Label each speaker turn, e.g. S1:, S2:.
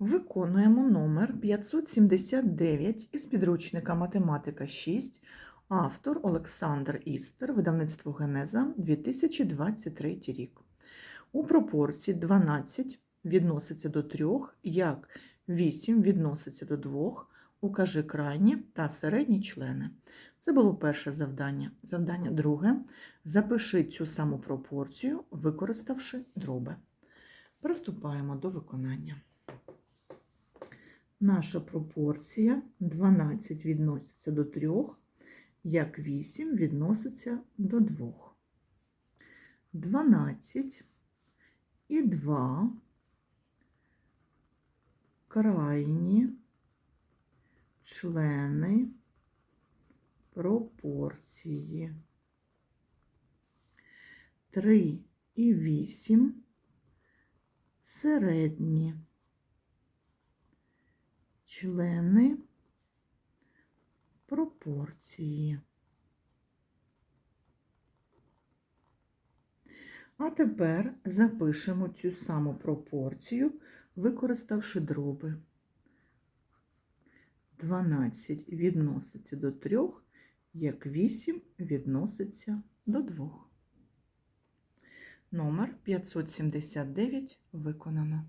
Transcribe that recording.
S1: Виконуємо номер 579 із підручника Математика 6, автор Олександр Істер, видавництво Генеза 2023 рік. У пропорції 12 відноситься до 3, як 8 відноситься до 2, укажи крайні та середні члени. Це було перше завдання. Завдання друге. Запиши цю саму пропорцію, використавши дроби. Приступаємо до виконання. Наша пропорція 12 відноситься до 3, як 8 відноситься до 2. 12 і 2 крайні члени пропорції. 3 і 8 середні члени пропорції. А тепер запишемо цю саму пропорцію, використавши дроби. 12 відноситься до 3, як 8 відноситься до 2. Номер 579 виконано.